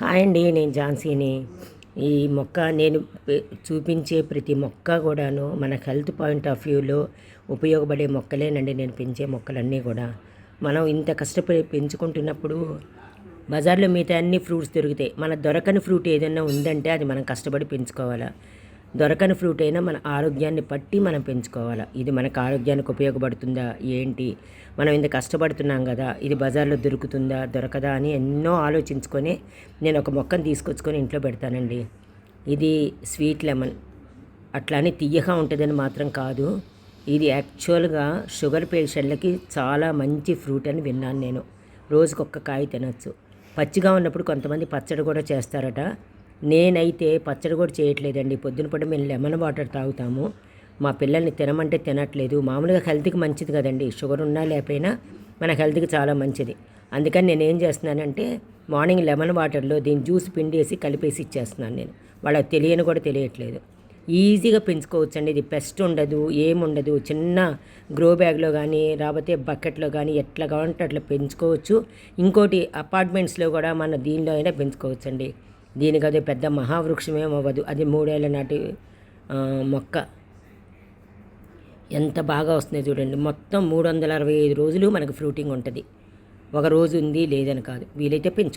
Hi అండి నేను ఝాన్సీని. ఈ మొక్క నేను చూపించే ప్రతి మొక్క కూడాను మన హెల్త్ పాయింట్ ఆఫ్ వ్యూలో ఉపయోగపడే మొక్కలేనండి నేను పెంచే మొక్కలన్నీ కూడా. మనం ఇంత కష్టపడి పెంచుకుంటున్నప్పుడు బజార్లో మిగతా అన్ని ఫ్రూట్స్ దొరుకుతాయి. మన దొరకని ఫ్రూట్ ఏదైనా ఉందంటే అది మనం కష్టపడి పెంచుకోవాలా. దొరకని ఫ్రూట్ అయినా మన ఆరోగ్యాన్ని పట్టి మనం పెంచుకోవాలా. ఇది మనకు ఆరోగ్యానికి ఉపయోగపడుతుందా? ఏంటి? మనం ఇంత కష్టపడుతున్నాం కదా ఇది బజార్లో దొరుకుతుందా దొరకదా అని ఎన్నో ఆలోచించుకొని నేను ఒక మొక్కను తీసుకొచ్చుకొని ఇంట్లో పెడతానండి. ఇది స్వీట్ లెమన్. అట్లా అని తీయగా ఉంటుందని మాత్రం కాదు. ఇది యాక్చువల్గా షుగర్ పేషెంట్లకి చాలా మంచి ఫ్రూట్ అని విన్నాను నేను. రోజుకొక్క కాయ తినొచ్చు. పచ్చిగా ఉన్నప్పుడు కొంతమంది పచ్చడి కూడా చేస్తారట. నేనైతే పచ్చడి కూడా చేయట్లేదండి. పొద్దున పూట మేము లెమన్ వాటర్ తాగుతాము. మా పిల్లల్ని తినమంటే తినట్లేదు. మామూలుగా హెల్త్కి మంచిది కదండి. షుగర్ ఉన్నా లేకపోయినా మన హెల్త్కి చాలా మంచిది. అందుకని నేను ఏం చేస్తున్నానంటే మార్నింగ్ లెమన్ వాటర్లో దీని జ్యూస్ పిండేసి కలిపేసి ఇచ్చేస్తున్నాను నేను. వాళ్ళకి తెలియని కూడా తెలియట్లేదు. ఈజీగా పెంచుకోవచ్చండి. ఇది పెస్ట్ ఉండదు ఏముండదు చిన్న గ్రో బ్యాగ్లో కానీ రాకపోతే బకెట్లో కానీ ఎట్లా కావాలంటే అట్లా పెంచుకోవచ్చు. ఇంకోటి అపార్ట్మెంట్స్లో కూడా మన దీనిలో అయినా పెంచుకోవచ్చండి. దీనికి అది పెద్ద మహావృక్షం అవ్వదు. అది మూడేళ్ళ నాటి మొక్క. ఎంత బాగా వస్తుంది చూడండి. మొత్తం మూడు వందల అరవై ఐదు రోజులు మనకు ఫ్రూటింగ్ ఉంటుంది. ఒక రోజు ఉంది లేదని కాదు. వీలైతే పెంచుకో